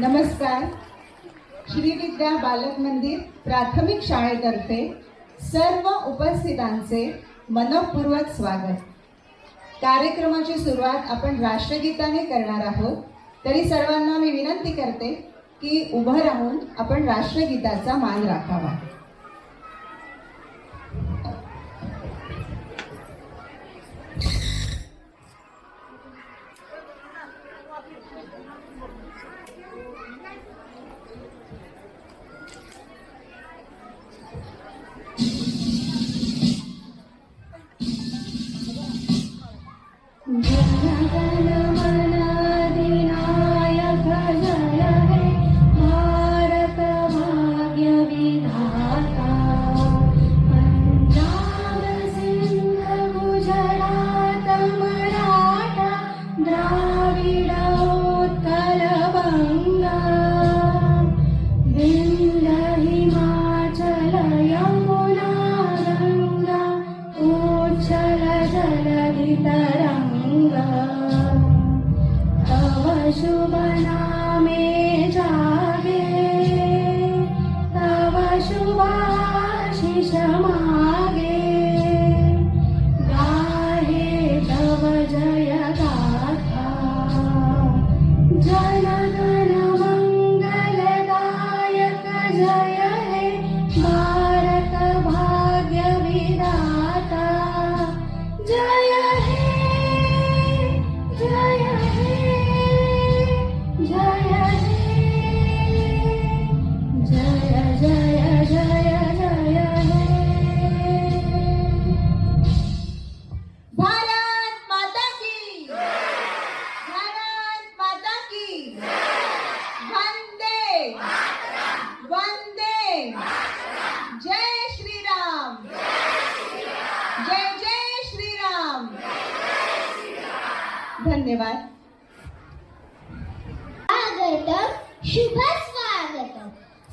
नमस्कार. श्री विद्या बालक मंदिर प्राथमिक शाळेतर्फे सर्व उपस्थितांचे मनपूर्वक स्वागत. कार्यक्रमाची सुरुवात आपण राष्ट्रगीताने करणार आहोत. तरी सर्वांना मी विनंती करते की उभं राहून आपण राष्ट्रगीताचा मान राखावा. जलवितरङ्गः तव शुभना जागे तव शुभाशिषमा धन्यवाद. स्वागतम शुभ स्वागतम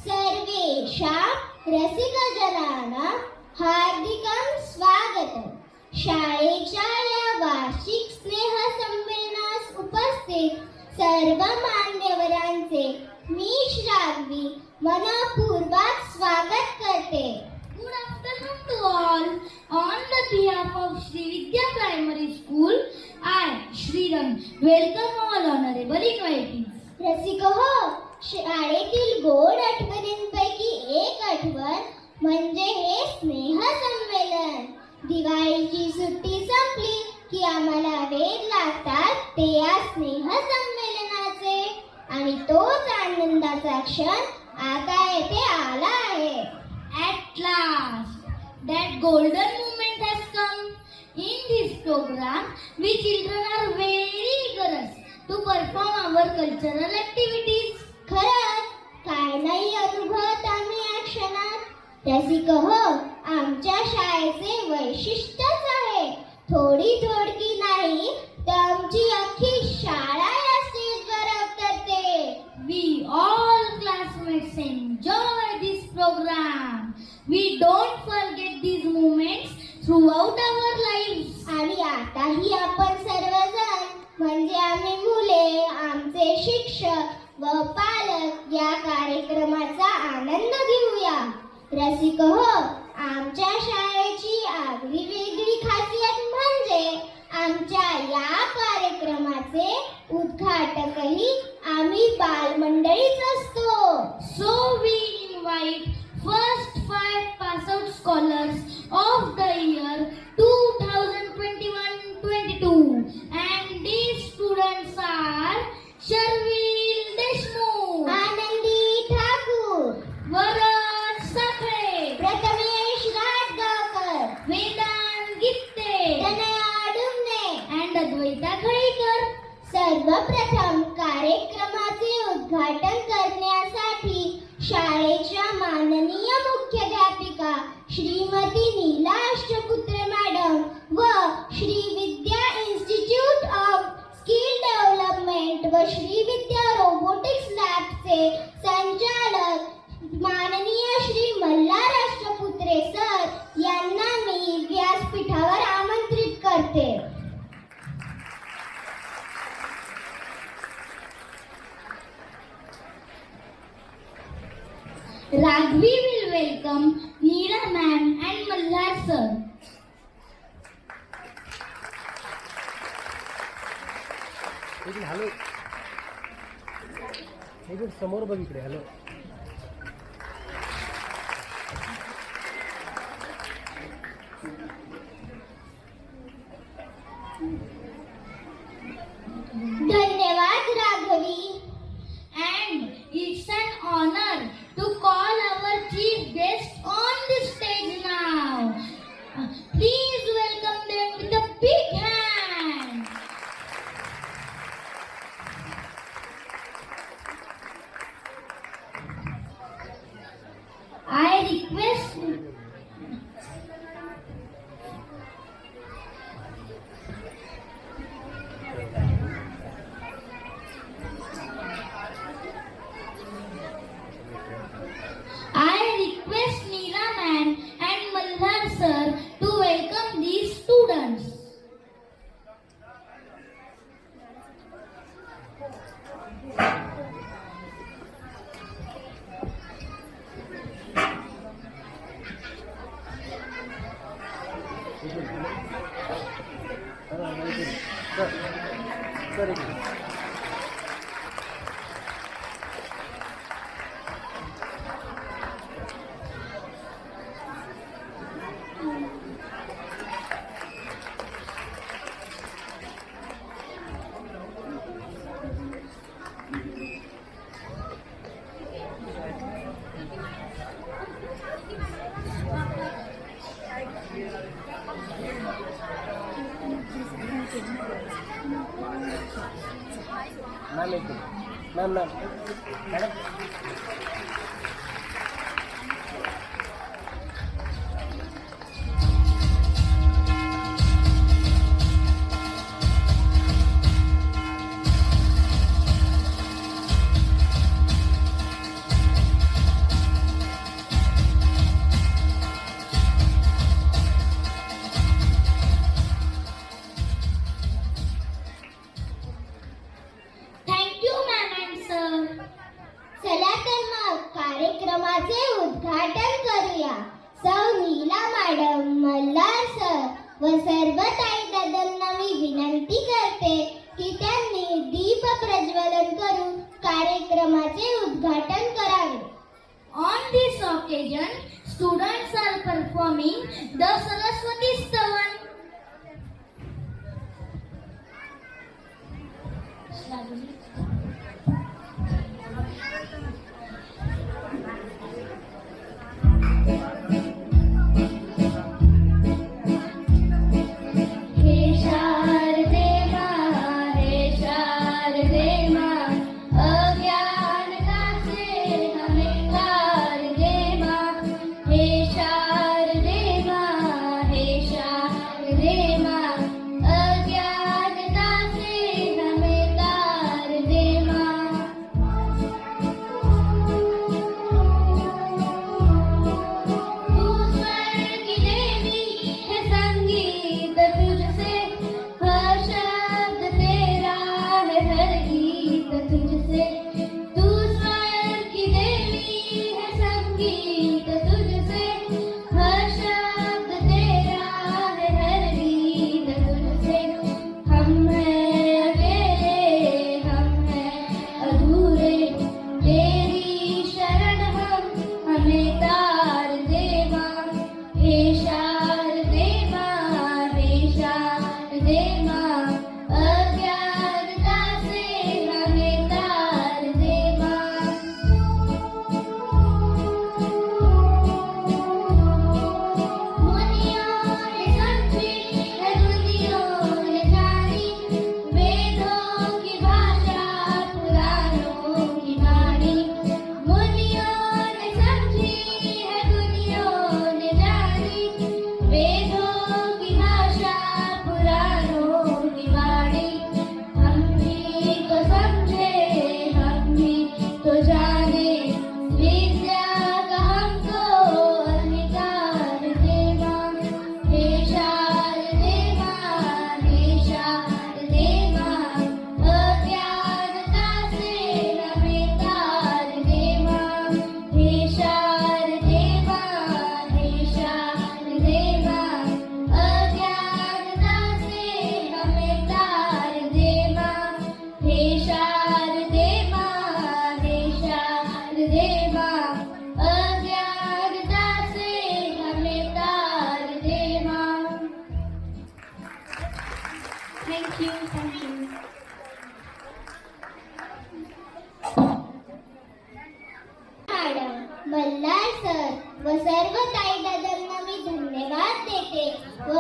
सर्वेषां रसिकजनानां हार्दिकं स्वागतम. शाळेच्या या वार्षिक स्नेह संमेलनास उपस्थित सर्व मान्यवरांचे मी श्रावणी मनपूर्वक स्वागत करते to all. On the behalf of Sri Vidya Primary School, I, Sriram, welcome all honorable invitees. रसिक हो शाळेतील गोड आठवणींपैकी एक आठवण म्हणजे हे स्नेह संमेलन दिवाळीची सुट्टी संपली की आम्हाला वेध लागतात ते या स्नेह संमेलनाचे आणि तोच आनंदाचा क्षण आता येथे आला आहे At last, that golden moment has come. In this program, we children are very eager to perform our cultural activities. खरंच काय नाही अनुभवत आम्ही या क्षणात त्याची कह आमच्या शाळेचे वैशिष्ट्यच आहे थोडी थोडकी नाही तर आमची अख्खी शाळा या स्टेजवर करते we all classmates enjoy this program we don't for throughout our life आणि आताही आपण सर्वजण म्हणजे आम्ही मुले आमचे शिक्षक व पालक या कार्यक्रमाचा आनंद घेऊया. रसिक हो आमच्या शाळेची आगळी वेगळी खासियत म्हणजे आमच्या या कार्यक्रमाचे उद्घाटकही आम्ही बालमंडळीच असतो. So Advaita सर्वप्रथम कार्यक्रमाचे उद्घाटन करण्यासाठी शाळेच्या माननीय मुख्याध्यापिका श्रीमती नीला अष्टपुत्र मॅडम व Shri Vidya institute of skill development व श्री विद्या रोबोटिक्स लॅबचे संचालक माननीय Ragvi will welcome Neera ma'am and Mallar sir. Hello समोर बघ इकडे हॅलो ಸರಿ ಸರಿ मॅम मॅम. मॅडम. कार्यक्रमाचे उद्घाटन करावे on this occasion students are performing the Saraswati stavan Thank you.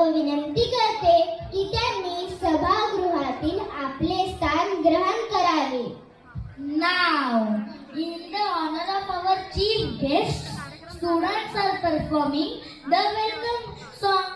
विनंती करते की त्यांनी सभागृहातील आपले स्थान ग्रहण करावे now in the honour of our chief guest students are performing the welcome song